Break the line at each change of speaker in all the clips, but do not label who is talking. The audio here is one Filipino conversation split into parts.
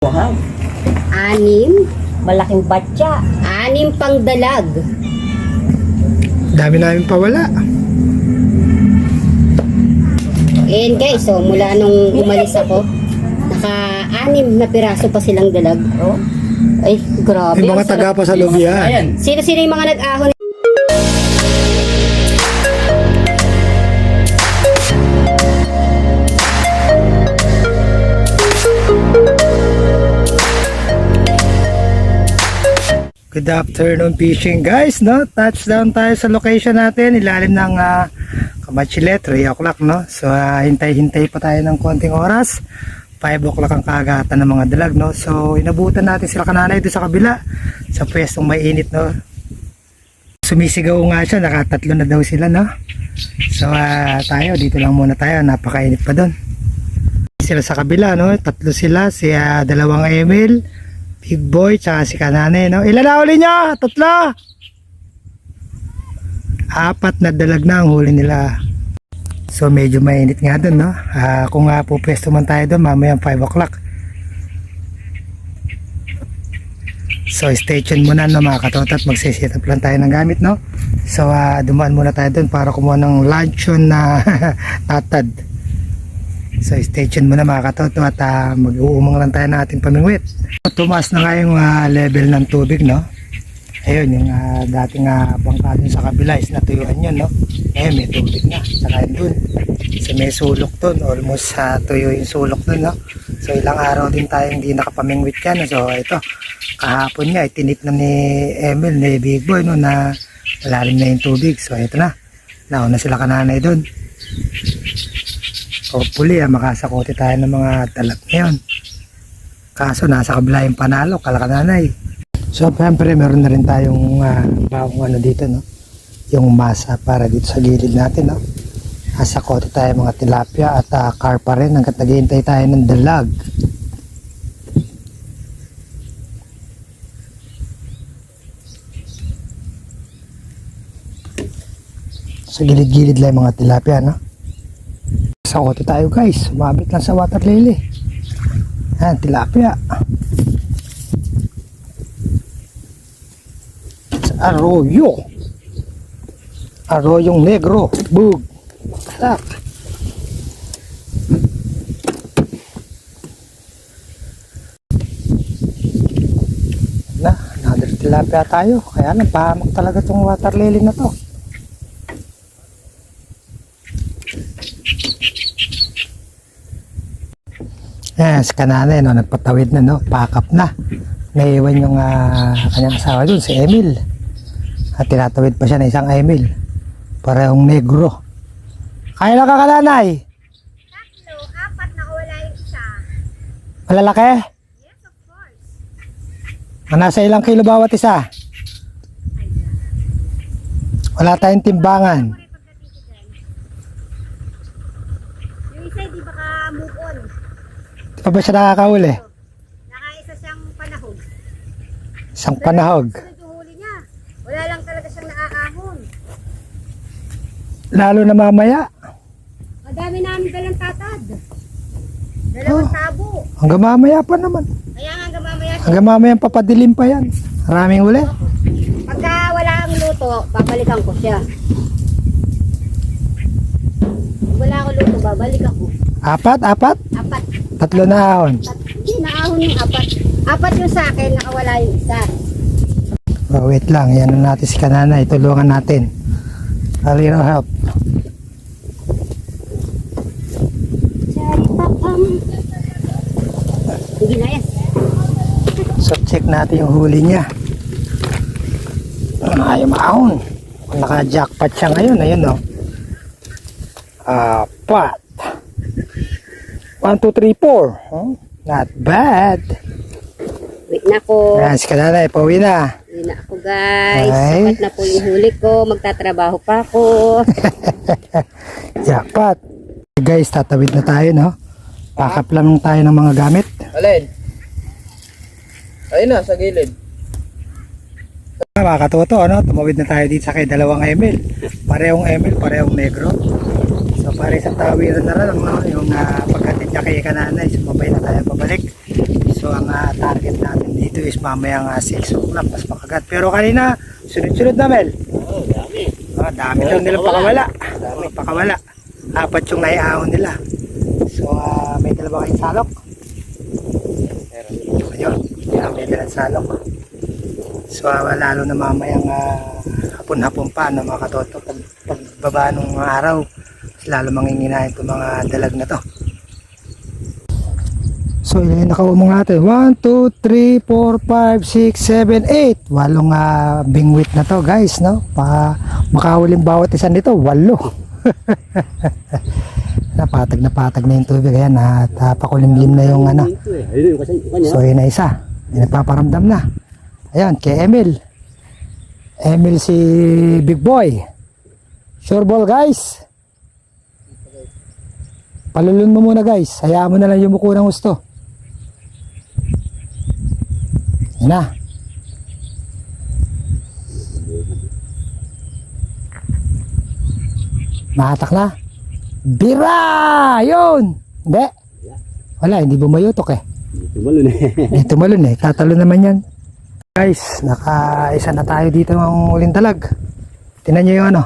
Wow.
Anim.
Malaking batya.
Anim pang dalag.
Dami namin pawala.
Ayan guys, so mula nung umalis ako, naka-anim na piraso pa silang dalag.
Oh.
Ay, grabe.
Yung mga taga pa sa Lubian.
Ayan.
Sino-sino yung mga nag-ahon?
Good afternoon fishing guys, no? Touchdown tayo sa location natin, ilalim ng uh, Kamachilet, 3 o'clock, no? So, ah, hintay-hintay pa tayo ng konting oras. 5 o'clock ang kagatan ng mga dalag, no? So, inabutan natin sila kananay doon sa kabila, sa pwestong mainit, no? Sumisigaw nga siya, nakatatlo na daw sila, no? So, ah, tayo, dito lang muna tayo, napakainit pa doon. Sila sa kabila, no? Tatlo sila, si ah, dalawang Emil, Big Boy, tsaka si Kanane, no? Ilan na huli nyo? Tatlo? Apat na dalag na ang huli nila. So, medyo mainit nga dun, no? Ah, kung nga po pwesto man tayo dun, mamaya 5 o'clock. So, stay tuned muna, no, mga katotot. Magsisit up lang tayo ng gamit, no? So, ah, dumaan muna tayo dun para kumuha ng luncheon na tatad. So stay tuned muna mga katoto at uh, mag-uumang lang tayo ng ating pamingwit. Tumaas na nga yung ah, level ng tubig no. Ayun yung ah, dating uh, bangka dun sa kabila is natuyuan yun no. Ngayon may tubig na. Saka yun dun. So may sulok dun. Almost sa tuyo yung sulok dun no. So ilang araw din tayo hindi nakapamingwit yan. So ito kahapon nga itinip na ni Emil ni Big Boy no na malalim na yung tubig. So ito na. Nauna sila kananay dun. Hopefully, ah, makasakote tayo ng mga talag ngayon. Kaso, nasa kabila yung panalo, kalakananay. So, siyempre, meron na rin tayong uh, bagong ano dito, no? Yung masa para dito sa gilid natin, no? Kasakote tayo mga tilapia at uh, carpa rin hanggat naghihintay tayo ng dalag. Sa gilid-gilid lang mga tilapia, no? Sa kote tayo guys. Sumabit lang sa water lily. Yan, tilapia. Sa arroyo. Arroyong negro. Bug. Sak. Na, another tilapia tayo. Kaya lang, pahamak talaga itong water lily na to. Yes, kanana no, nagpatawid na no, pakap na. Naiwan yung ah, kanyang asawa dun, si Emil. At tinatawid pa siya ng isang Emil. Parehong negro. Kaya na ka kananay?
Tatlo, apat na wala yung isa.
Malalaki?
Yes, of course.
Ah, Nasa ilang kilo bawat isa? Wala tayong timbangan.
Yung isa, di baka move on.
Di pa ba siya nakakahuli?
Nakaisa siyang panahon.
Isang panahog.
Sunod yung huli niya. Wala lang talaga siyang naaahon.
Lalo na mamaya.
Madami namin dalang tatad. Dalawang
Oh.
tabo.
Hanggang mamaya pa naman.
Kaya nga hanggang mamaya siya.
Hanggang mamaya papadilim pa yan. Maraming uli.
Pagka wala ang luto, babalikan ko siya. Pag wala ako luto, babalik ako.
Apat, apat.
Apat.
Tatlo na ahon.
Hindi, naahon yung apat. Apat yung sa akin, nakawala yung isa.
Oh, wait lang, yan na natin si Kanana, itulungan natin. A little help.
Sige na yan.
So check natin yung huli niya. Ayaw maahon. Naka-jackpot siya ngayon, ayun oh. Apat. 1, 2, 3, 4. Huh? Not bad.
Wait na ko.
Ayan, si Kanana, pauwi na.
Wait na ako guys.
Ay.
Sapat na po yung huli ko. Magtatrabaho pa ako.
Jackpot. Guys, tatawid na tayo, no? Pakap lang tayo ng mga gamit.
Alin? Ayun na, sa gilid.
Mga katoto, ano? Tumawid na tayo dito sa kay dalawang Emil. Parehong Emil, parehong negro. So, pare sa tawiran na rin, ano, yung uh, pagkatid niya kay kananay, sumabay na tayo pabalik. So ang ah, target natin dito is mamayang uh, 6 o'clock mas makagat. Pero kanina, sunod-sunod na Mel.
Oo, dami.
Ah, dami daw nilang pakawala. Dami pakawala. Apat yung naiahon nila. So ah, may dala ba kayong salok? Ayun, yan may dalang salok. So ah, lalo na mamayang ah, hapon-hapon pa no, mga katoto pag, pagbaba ng araw lalo manginginahin itong mga dalag na to. So yun yung nakaumong natin. 1, 2, 3, 4, 5, 6, 7, 8. Walong uh, bingwit na to guys. No? Pa, makahuling bawat isa nito. Walo. napatag na patag na yung tubig. Ayan, at uh, pakulimlim na yung ano. So yun na isa. Nagpaparamdam na. Ayan, kay Emil. Emil si Big Boy. Sure ball guys. Palulun mo muna guys. Hayaan mo na lang yumuko ng gusto. Yan na. Mahatak na. Bira! Yun! Hindi. Wala, hindi bumayutok eh.
Tumalun eh.
Tumalon eh. Tatalo naman yan. Guys, naka-isa na tayo dito ng uling talag. Tinan nyo yung ano.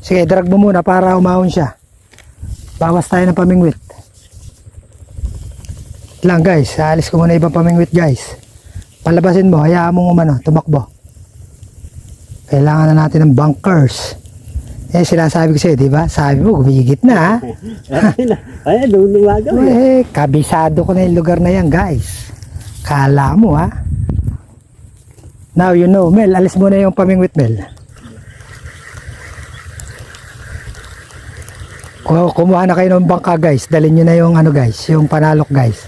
Sige, drag mo muna para umahon siya. Bawas tayo ng pamingwit. Lang guys, alis ko muna ibang pamingwit guys. Palabasin mo, hayaan mo umano, tumakbo. Kailangan na natin ng bunkers. Eh, sinasabi ko sa'yo, di ba? Sabi mo, gumigit na.
Ayun, doon lumagaw eh.
Eh, kabisado ko na yung lugar na yan, guys. Kala mo, ha? Now, you know, Mel, alis mo na yung pamingwit, Mel. Ku- Kumuha na kayo ng bangka, guys. Dalhin nyo na yung, ano, guys, yung panalok, guys.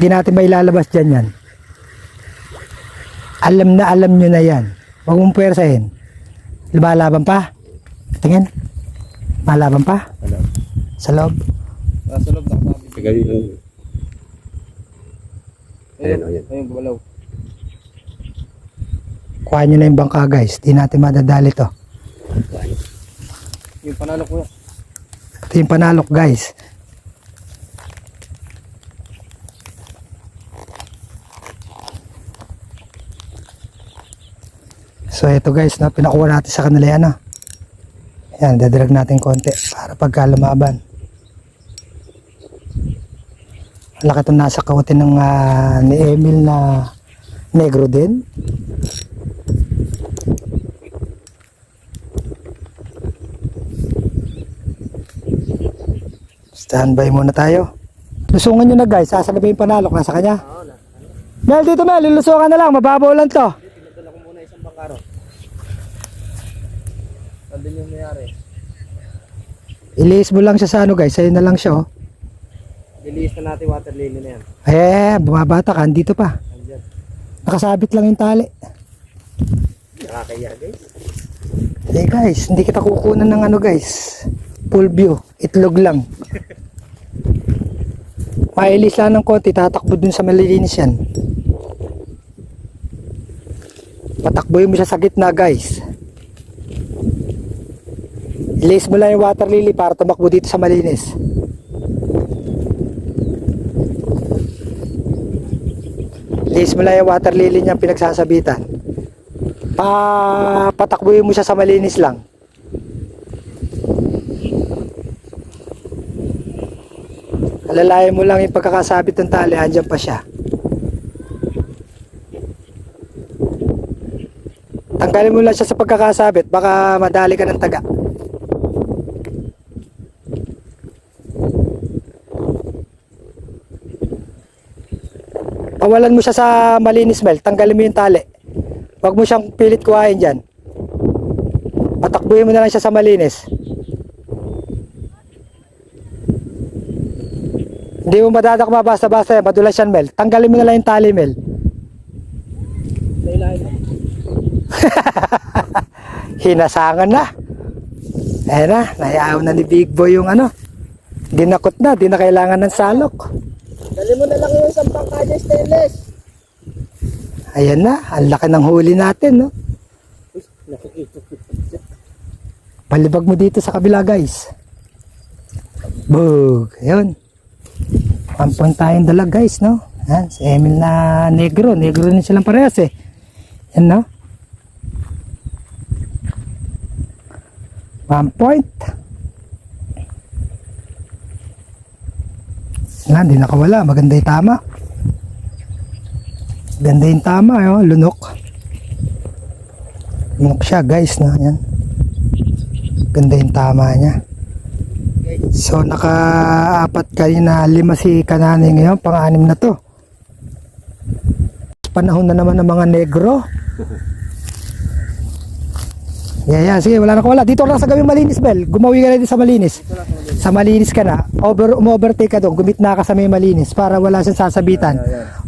Hindi natin may lalabas dyan yan. Alam na alam nyo na yan. Huwag mong puwersahin. Lumalaban pa? Tingin. Malaban pa?
Ano?
Sa loob?
Nasa loob nakasabi.
Sige, yun. Ayun, ayun.
Ayun, gumalaw.
Kuha nyo na yung bangka guys. Di natin madadali to.
Yung panalo ko.
Ito yung panalok guys. So ito guys, no, pinakuha natin sa kanila yan. No? Yan, dadrag natin konti para pagka lumaban. Laki itong nasa kawatin ng ah, ni Emil na negro din. Standby muna tayo. Lusungan nyo na guys. Ba yung panalok? Nasa kanya? Mel, dito Mel. Lulusungan na lang. Mababaw lang to.
Pinadala ko muna isang bangkaro. Nandun yung mayari.
Ilihis mo lang siya sa ano guys. Sa'yo na lang siya oh.
Diliis na natin water lily na yan.
Eh, bumabata ka. Dito pa.
Andyan.
Nakasabit lang yung tali.
Nakakaya guys.
Eh guys, hindi kita kukunan ng ano guys. Full view. Itlog lang. Mailis lang ng konti. Tatakbo dun sa malilinis yan. Patakboy mo siya sa gitna guys. Ilis mo lang yung water lily para tumakbo dito sa malinis. Ilis mo lang yung water lily niyang pinagsasabitan. Pa patakbuhin mo siya sa malinis lang. Alalayan mo lang yung pagkakasabit ng tali, andyan pa siya. Tanggalin mo lang siya sa pagkakasabit, baka madali ka ng taga. Pawalan mo siya sa malinis, Mel. Tanggalin mo yung tali. Huwag mo siyang pilit kuhain dyan. Patakbuhin mo na lang siya sa malinis. Hindi mo madadakma basta-basta yan. Madulas yan, Mel. Tanggalin mo na lang yung tali, Mel. Hinasangan na. Ayan na. Nayaw na ni Big Boy yung ano. Dinakot na. Di na kailangan ng salok.
Dali mo na lang yung isang bangka dyan stainless.
Ayan na. Ang laki ng huli natin, no? Palibag mo dito sa kabila, guys. Bug. Ayun. Ampon tayong dalag, guys, no? Yan, si Emil na negro. Negro din silang parehas eh. Yan no? One point. Yan, di nakawala. Maganda yung tama. Ganda yung tama, oh. lunok. Lunok siya, guys, na. Yan. Ganda yung tama niya. So, naka-apat kayo na lima si Kanani ngayon. Pang-anim na to. Panahon na naman ng mga negro. Yeah, yeah. Sige, wala na ko wala. Dito lang sa gawing malinis, Bel. Gumawi ka na sa malinis. Sa malinis ka na. Over, overtake ka doon. Gumit na ka sa may malinis para wala siyang sasabitan.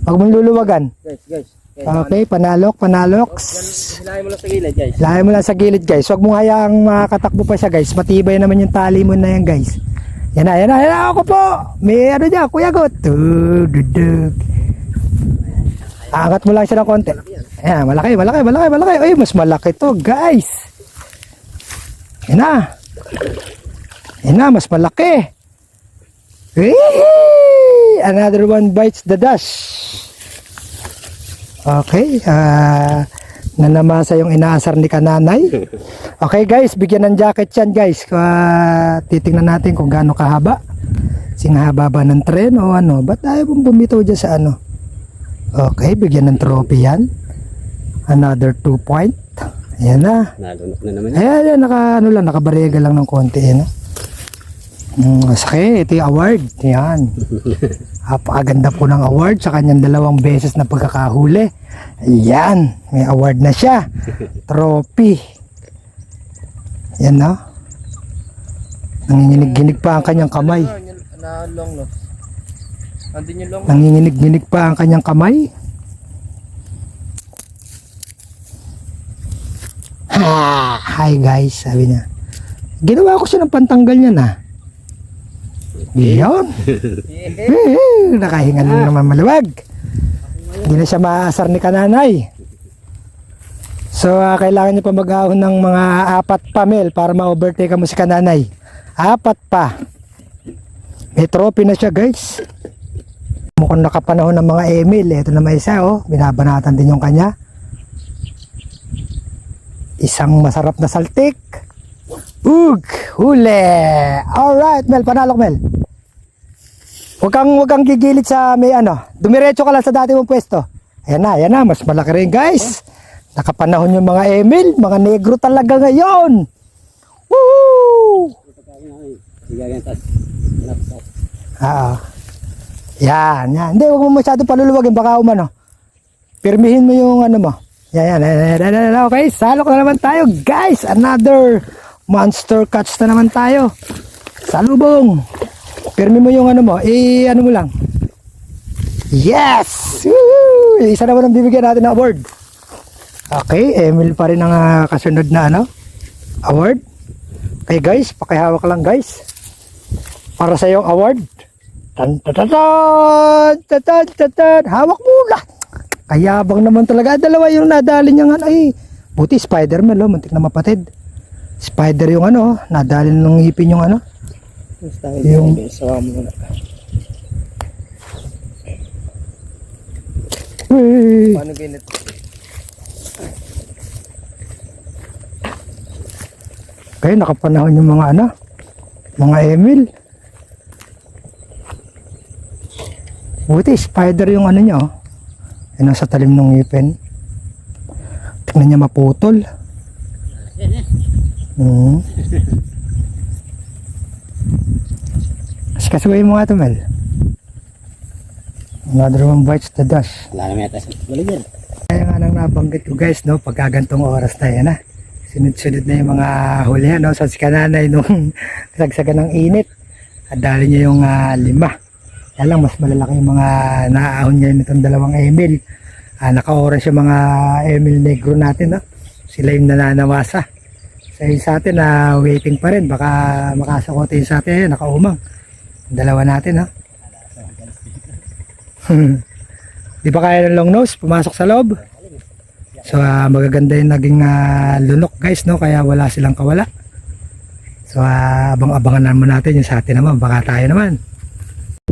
Huwag mong luluwagan.
Guys, guys.
Okay, panalok, panalok.
Hilahin mo lang sa gilid, guys.
Lahay mo lang sa gilid guys. Huwag mong hayaang makatakbo pa siya guys. Matibay naman yung tali mo na yan guys. Yan na, yan na, yan na ako po. May ano dyan, kuya got. Angat mo lang siya ng konti. Ayan, malaki, malaki, malaki, malaki. Ay, mas malaki to guys. Yan na. Yan na, mas malaki. Whee! Another one bites the dust. Okay, ah nanamasa yung inaasar ni kananay. Okay guys, bigyan ng jacket yan guys. Uh, titingnan natin kung gaano kahaba. Sing haba ba ng tren o ano. Ba't tayo pong bumitaw dyan sa ano? Okay, bigyan ng trophy yan. Another 2 point. Ayan na.
Nalunok na naman.
Ayan, ayan, naka, ano lang, nakabarega lang ng konti. Ano? Mm, ito yung award. Yan. Napakaganda po ng award sa kanyang dalawang beses na pagkakahuli. Ayan, may award na siya. Trophy. Yan no. Nanginginig-ginig pa ang kanyang kamay.
Na long long
Nanginginig-ginig pa ang kanyang kamay. Ha! Hi guys, sabi niya. Ginawa ko siya ng pantanggal niya na. Yun. Eh, nakahinga na naman maluwag. Hindi na siya maasar ni kananay. So, ah, kailangan niyo pa mag-ahon ng mga apat pa mil para ma-overtake mo si kananay. Apat pa. May trophy na siya guys. Mukhang nakapanahon ng mga Emil. Ito na may isa oh. Binabanatan din yung kanya. Isang masarap na saltik. Ug! Huli! Alright, Mel. Panalok, Mel. Huwag kang, huwag kang gigilid sa may ano. Dumiretso ka lang sa dati mong pwesto. Ayan na, ayan na. Mas malaki rin, guys. Nakapanahon yung mga Emil. Mga negro talaga ngayon. Woo!
Sige, yan.
Yan. Hindi, huwag mo masyado paluluwagin. Baka umano. Pirmihin mo yung ano mo. Yan, yan. Okay, salok na naman tayo. Guys, another monster catch na naman tayo. Salubong. Pirmi mo yung ano mo. Eh, ano mo lang. Yes! Woo! Isa naman ang bibigyan natin ng award. Okay, Emil pa rin ang ah, kasunod na ano, award. Okay guys, pakihawak lang guys para sa iyong award. Tan tan tan tan tan tan tan. Hawak mo lang. Kayabang naman talaga. Dalawa yung nadali niyang ano. Ay, buti Spider-Man, oh, muntik na mapatid. Spider yung ano, nadali ng ngipin yung ano. Yung-.
Sawa mo muna.
Uy.
Paano ginit?
Kaya nakapanahon yung mga ano, mga Emil. Buti, spider yung ano niya, oh. Yan sa talim ng ngipin. Tingnan niya maputol. Hmm. Kasi kasuhin mo nga ito, Mel. Another one bites the dust.
Wala naman yata. Wala yan.
Kaya nga nang nabanggit ko guys, no, pagkagantong oras na yan, ha. Sunod-sunod na yung mga hulihan, no, sa si kananay nung sagsagan ng init. At dali niya yung ah, lima. Kaya lang, mas malalaki yung mga naaahon niya nitong dalawang Emil. Ah, naka-orange yung mga Emil Negro natin, no. Sila yung nananawasa. Kaya sa atin na uh, waiting pa rin. Baka makasakote yung sa atin. Eh, nakaumang. Dalawa natin ha. Di ba kaya ng long nose? Pumasok sa loob. So uh, magaganda yung naging uh, lunok guys no. Kaya wala silang kawala. So uh, abang-abangan naman natin yung sa atin naman. Baka tayo naman.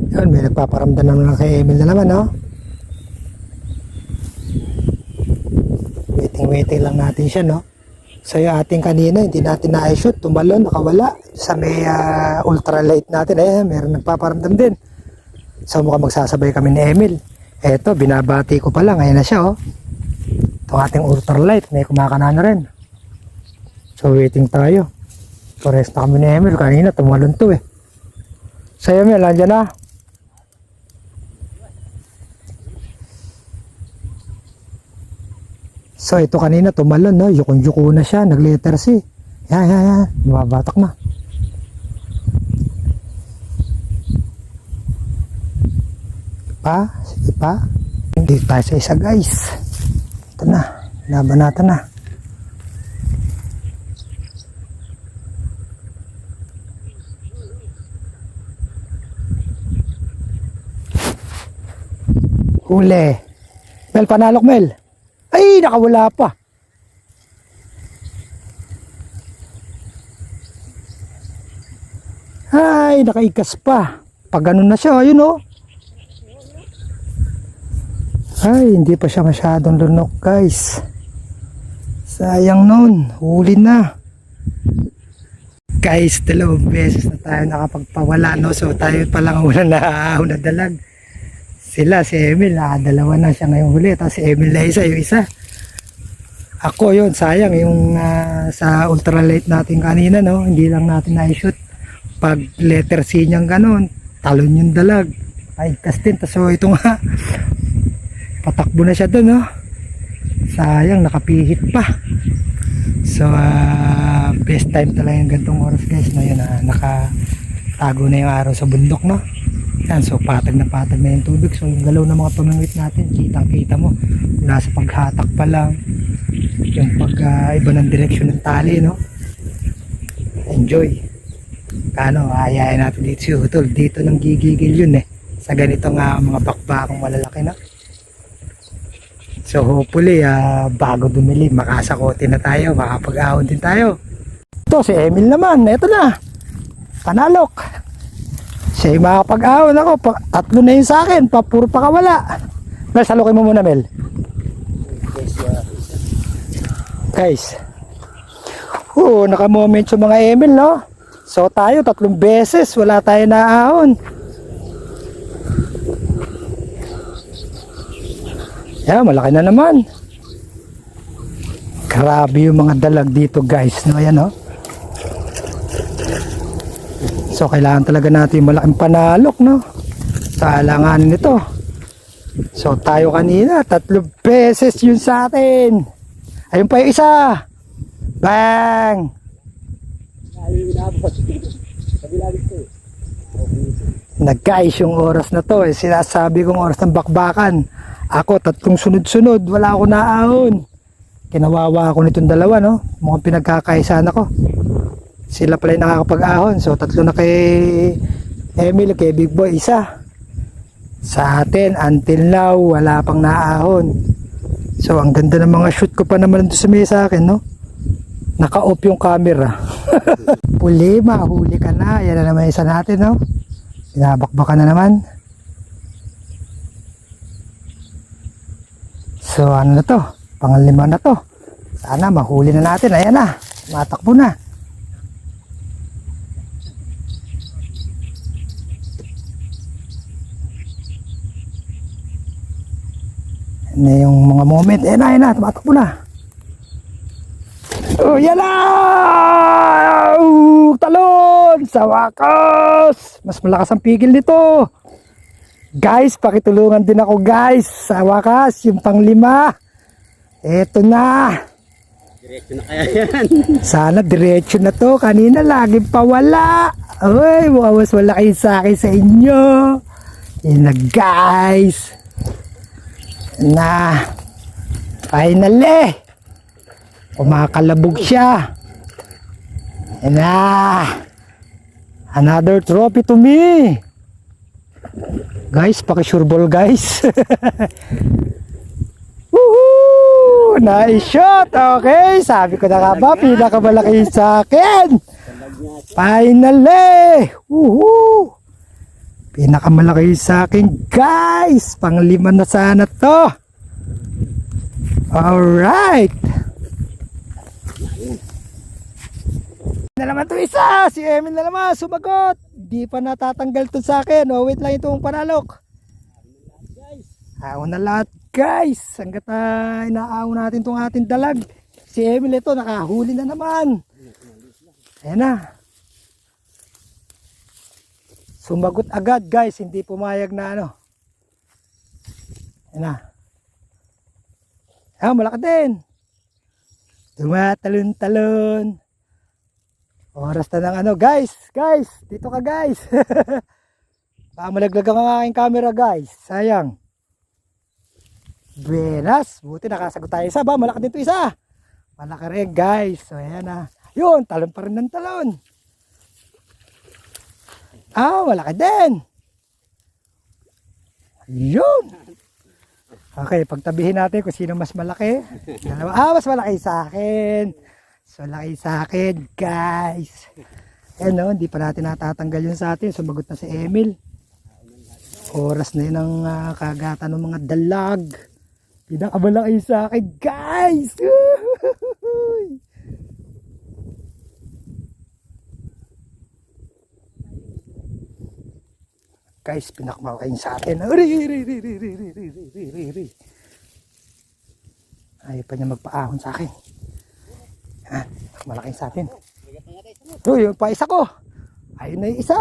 Yun, may nagpaparamdam naman lang kay Emil na naman no. Waiting-waiting lang natin siya no. So yung ating kanina, hindi natin na-shoot, tumalon, nakawala. Sa may ah, ultralight natin, ayan, meron nagpaparamdam din. So mukhang magsasabay kami ni Emil. Eto, binabati ko pa lang, ayan na siya, oh. Itong ating ultralight, may kumakana na rin. So waiting tayo. Pares na kami ni Emil, kanina tumalon to eh. So Emil, andyan na. So ito kanina tumalon no, yukon-yuko na siya, nag-letter C. Yan, yan, yan, na. Pa, sige pa. Hindi tayo sa isa guys. Ito na, laban natin na. Huli. Mel, panalok Mel. Ay, nakawala pa. Ay, nakaikas pa. Pag ganun na siya, ayun oh. Ay, hindi pa siya masyadong lunok, guys. Sayang nun. Huli na. Guys, dalawang beses na tayo nakapagpawala, no? So, tayo pa lang ang unang naaaw na dalag. Sila, si Emil, ah, dalawa na siya ngayong huli. Tapos si Emil na isa, yung isa. Ako yun, sayang yung ah, sa ultralight natin kanina, no? Hindi lang natin na-shoot. Pag letter C niyang ganun, talon yung dalag. Ay, kastin. So, ito nga, patakbo na siya doon, no? Sayang, nakapihit pa. So, ah, best time talaga yung gantong oras, guys. No? Yun, ah, nakatago na yung araw sa bundok, no? Yan, so patag na patag na yung tubig. So yung galaw ng mga pamangit natin, kitang kita mo. Mula sa paghatak pa lang, yung pag iba ng direksyon ng tali, no? Enjoy. Kano, ayayin natin dito si Utol. Dito nang gigigil yun eh. Sa ganito nga mga bakbakang malalaki na. So hopefully, ah, bago dumili, makasakotin na tayo, makapag-ahon din tayo. Ito, si Emil naman. Ito na. Panalok. Siya yung makapag-ahon ako. Pa- tatlo na yun sa akin. Pa, puro pa kawala. Mel, salukin mo muna, Mel. Guys. Oo, naka-moment yung mga Emil, no? So tayo, tatlong beses. Wala tayo naahon. Yeah, malaki na naman. Grabe yung mga dalag dito, guys. No, ayan, no? So kailangan talaga natin malaking panalok no. Sa alanganin nito. So tayo kanina, tatlo beses yun sa atin. Ayun pa yung isa. Bang! Nag-guys yung oras na to. Eh, sinasabi kong oras ng bakbakan. Ako, tatlong sunod-sunod. Wala ako naahon. Kinawawa ako nitong dalawa, no? Mukhang pinagkakaisan ako. Sila pala yung nakakapag-ahon. So, tatlo na kay Emil, kay Big Boy, isa. Sa atin, until now, wala pang naahon. So, ang ganda ng mga shoot ko pa naman doon sa may sa akin, no? Naka-off yung camera. Puli, mahuli ka na. Yan na naman isa natin, no? Binabakbakan na naman. So, ano na to? Pangalima na to. Sana mahuli na natin. Ayan na. Matakbo na. Na yung mga moment. Ayan na, ayan na. Tumatakbo na. Oh, yan na! Oh, talon! Sa wakas! Mas malakas ang pigil nito. Guys, pakitulungan din ako guys. Sa wakas, yung panglima. Eto na.
Diretso na kaya yan.
Sana diretso na to. Kanina laging pawala. Uy, mas wala kayo sa akin sa inyo. Yan na guys. Na. Finally. Kumakalabog siya. Yan na. Another trophy to me. Guys, pakisureball guys. Woohoo! Nice shot! Okay, sabi ko na nga ba, pinakamalaki sa akin. Finally! Woohoo! Pinakamalaki sa akin, guys! Panglima na sana to. Alright! Na naman to isa! Si Emil na naman, sumagot! Di pa natatanggal to sa akin. Oh, wait lang itong panalok. Ahon na lahat guys! Hanggat na inaahon natin tong ating dalag. Si Emil ito, nakahuli na naman. Ayan na. Sumagot agad guys, hindi pumayag na ano. Ayan na. Ah, malaki din. Tumatalon-talon. Oras na ng ano, guys, guys, dito ka guys. Baka malaglag ang aking camera guys, sayang. Buenas, buti nakasagot tayo isa ba, malaki din to isa. Malaki rin guys, so ayan na. Yun, talon pa rin ng talon. Ah, malaki din. Yun. Okay, pagtabihin natin kung sino mas malaki. Dalawa. Ah, mas malaki sa akin. Mas malaki sa akin, guys. Eh no, hindi pa natin natatanggal yun sa atin. Sumagot na si Emil. Oras na yun ang ah, kagatan ng mga dalag. Pinakamalaki sa akin, guys. Woohoo! Guys, pinakmakain sa atin. Ayaw pa niya magpaahon sa akin. Ha? Malaking sa atin. Uy, yung pa isa ko. Ayun na yung isa.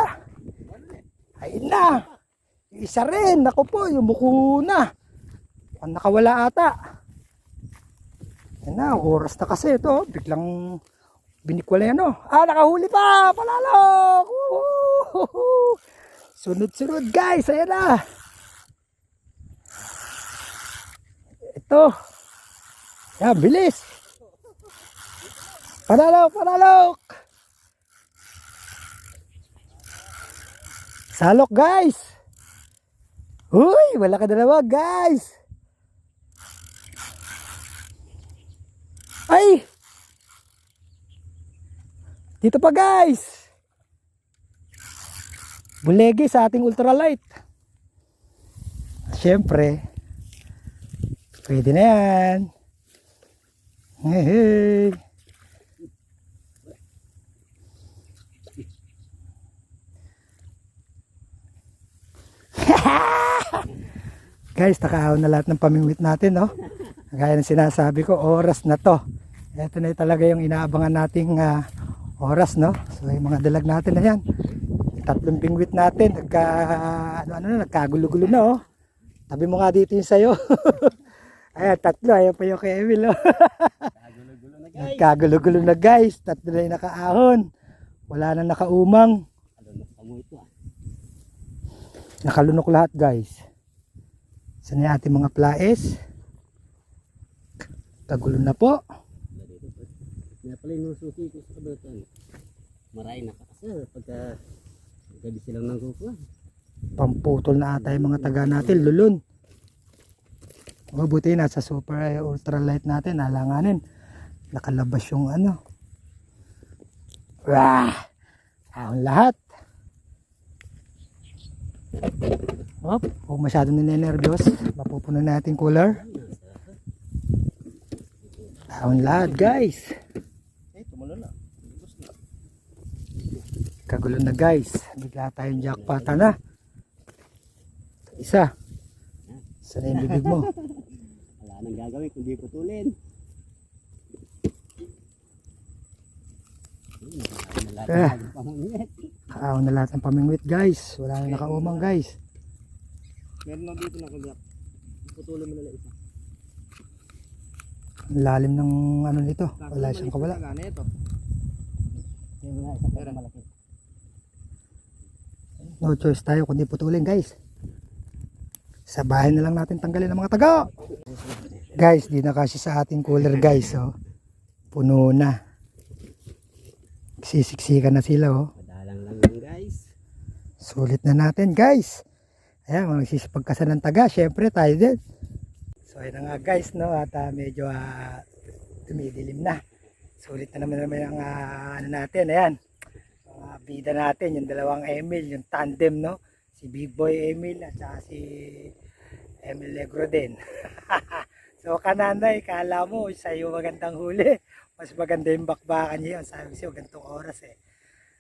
Ayun na. Yung isa rin. Ako po, yung buko na. Ang nakawala ata. Yan na, oras na kasi ito. Biglang binikwala yan o. Ah, nakahuli pa! Palalok! Woohoo! Sunod-sunod guys, ayan na. Ito. Yan, bilis. Panalok, panalok. Salok guys. Uy, wala ka dalawa guys. Ay! Dito pa guys. Bulegi sa ating ultralight. Siyempre, pwede na yan. Hey, hey. Guys, nakahawin na lahat ng pamingwit natin, no? Gaya ng sinasabi ko, oras na to. Ito na talaga yung inaabangan nating ah, oras, no? So, yung mga dalag natin na yan. Tatlong pingwit natin, nagka, ano, ano na, nagkagulo-gulo na, oh. Tabi mo nga dito yung sayo. Ayan, tatlo. Ayan pa yung kay Emil, oh.
Gulo-gulo na guys.
Nagkagulo-gulo na, guys. Tatlo na yung nakaahon. Wala na nakaumang. Nakalunok lahat, guys. Saan yung ating mga plaes? Kagulo na po.
Kaya pala yung susi ko sa kabutan. Maray na kasi pagka gabi silang nang kukuha.
Pamputol na ata yung mga taga natin. Lulun. O, buti nasa super eh, ultralight natin. Alanganin. Nakalabas yung ano. Wah! Ang lahat. Op, huwag masyadong ninenervyos. Mapupuno natin cooler. Ang lahat guys.
Eh, tumulo na.
Kagulo na guys. Bigla tayong jackpot na. Isa. Sana yung bibig mo.
Wala nang gagawin kundi putulin. Na lahat
Eh. Kaaw na lahat ng pamingwit guys. Wala na nakaumang guys.
Meron lang dito na kulyak. Putulin mo na lang isa.
Ang lalim ng ano nito. Wala siyang kawala.
Yung mga isa pero malaki.
No choice tayo kundi putulin guys. Sa bahay na lang natin tanggalin ang mga taga. Guys, di na kasi sa ating cooler guys. Oh. Puno na. Sisiksikan na sila oh.
Madalang lang yan guys.
Sulit na natin guys. Ayan, mga nagsisipagkasan ng taga. Syempre tayo din. So ayun na nga guys, no? At ah, medyo ah, tumidilim na. Sulit na naman naman ang ah, ano natin. Ayan. Mga bida natin, yung dalawang Emil, yung tandem, no? Si Big Boy Emil at saka si Emil Negro din. so kananay, kala mo sa'yo magandang huli. Mas maganda yung bakbakan niya yun. Sabi sa'yo, ganitong oras eh.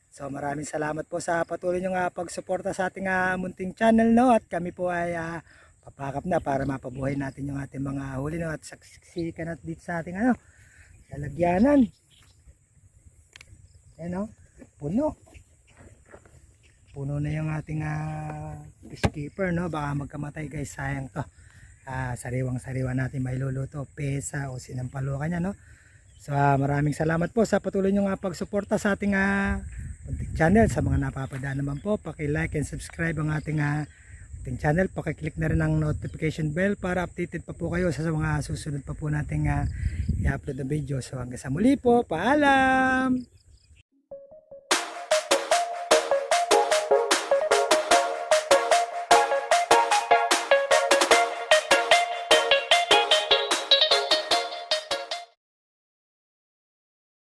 So maraming salamat po sa patuloy nyo nga pagsuporta sa ating ah, munting channel no at kami po ay ah, papakap na para mapabuhay natin yung ating mga huli no at saksikan at dito sa ating ano lalagyanan. Ayan no, puno. Puno na yung ating ah, peacekeeper no baka magkamatay guys sayang to. Ah, sariwang sariwa natin may luluto pesa o sinampalukan niya no. So ah, maraming salamat po sa patuloy nyo nga pagsuporta sa ating ating channel. Sa mga napapadaan naman po, paki-like and subscribe ang ating ah, ating channel. Paki-click na rin ang notification bell para updated pa po kayo sa mga susunod pa po nating ah, i-upload na video. So hanggang sa muli po, paalam!